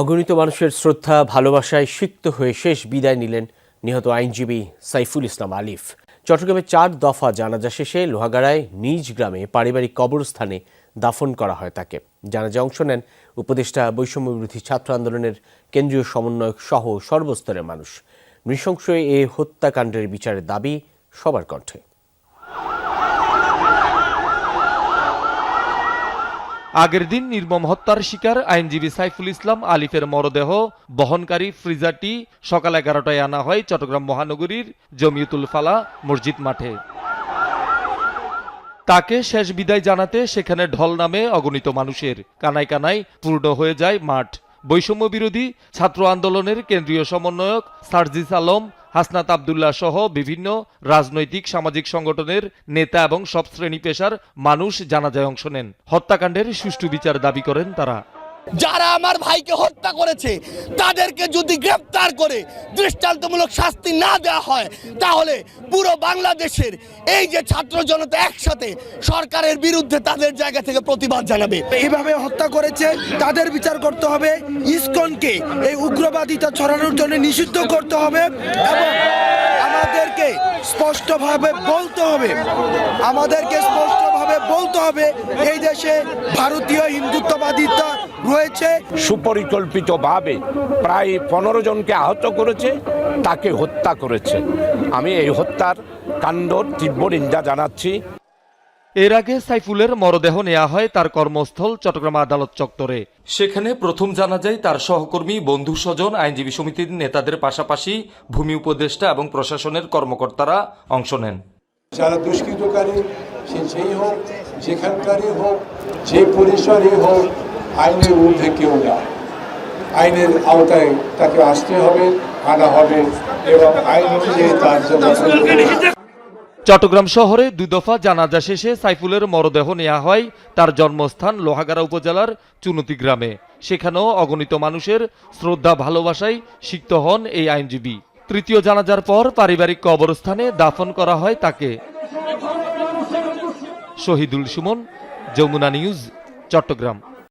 অগণিত মানুষের শ্রদ্ধা, ভালোবাসায় সিক্ত হয়ে শেষ বিদায় নিলেন নিহত আইনজীবী সাইফুল ইসলাম আলিফ। চট্টগ্রামে চার দফা জানাজা শেষে লোহাগাড়ায় নিজ গ্রামে পারিবারিক কবরস্থানে দাফন করা হয় তাকে। জানাজা অংশ নেন উপদেষ্টা বৈষম্য বিরোধী ছাত্র আন্দোলনের কেন্দ্রীয় সমন্বয়ক সহ সর্বস্তরের মানুষ। নৃশংস এ হত্যাকাণ্ডের বিচারের দাবি সবার কণ্ঠে। আগের দিন নির্মম হত্যার শিকার আইনজীবী সাইফুল ইসলাম আলিফের মরদেহ বহনকারী ফ্রিজারটি সকাল এগারোটায় আনা হয় চট্টগ্রাম মহানগরীর জমিয়তুল ফালা মসজিদ মাঠে। তাকে শেষ বিদায় জানাতে সেখানে ঢল নামে অগণিত মানুষের কানায় কানায় পূর্ণ হয়ে যায় মাঠ। বৈষম্য বিরোধী ছাত্র আন্দোলনের কেন্দ্রীয় সমন্বয়ক সার্জিস আলম হাসনাত আবদুল্লাহ সহ বিভিন্ন রাজনৈতিক সামাজিক সংগঠনের নেতা এবং সব শ্রেণি পেশার মানুষ জানাজায় অংশ নেন। হত্যাকাণ্ডের সুষ্ঠু বিচার দাবি করেন তারা। যারা আমার ভাইকে হত্যা করেছে তাদেরকে যদি গ্রেপ্তার করে দৃষ্টান্তমূলক শাস্তি না দেওয়া হয় তাহলে পুরো বাংলাদেশের এই যে ছাত্র জনতা একসাথে সরকারের বিরুদ্ধে তাদের জায়গা থেকে প্রতিবাদ জানাবে। এইভাবে হত্যা করেছে তাদের বিচার করতে হবে ইসকনকে এই উগ্রবাদিতা ছড়ানোর জন্য নিষিদ্ধ করতে হবে এবং স্পষ্টভাবে বলতে হবে। আমাদেরকে স্পষ্টভাবে বলতে হবে, এই দেশে ভারতীয় হিন্দুত্ববাদিতা রয়েছে। সুপরিকল্পিতভাবে প্রায় পনেরো জনকে আহত করেছে, তাকে হত্যা করেছে। আমি এই হত্যার কাণ্ড তীব্র নিন্দা জানাচ্ছি। এর আগে সাইফুলের মরদেহ নেওয়া হয় তার কর্মস্থল চট্টগ্রাম আদালত চত্বরে। সেখানে প্রথম জানা যায় তার সহকর্মী বন্ধু স্বজন আইনজীবী সমিতির নেতাদের পাশাপাশি ভূমি উপদেষ্টা এবং প্রশাসনের কর্মকর্তারা অংশ নেন। যারা দুষ্কৃতকারী সে যেই হোক যেখানকারই হোক যে পরিসরে হোক আইনের ঊর্ধ্বে কেউ না। আইনের আওতায় তাকে আসতে হবে আনা হবে এবং আইন অনুযায়ী তার জন্য চট্টগ্রাম শহরে দুই দফা জানাজা শেষে সাইফুলের মরদেহ নেওয়া হয়। তার জন্মস্থান লোহাগাড়া উপজেলার চুনতি গ্রামে। সেখানেও অগণিত মানুষের শ্রদ্ধা, ভালোবাসায় সিক্ত হন এই আইনজীবী। তৃতীয় জানাজার পর পারিবারিক কবরস্থানে দাফন করা হয় তাকে। শহীদুল সুমন, যমুনা নিউজ, চট্টগ্রাম।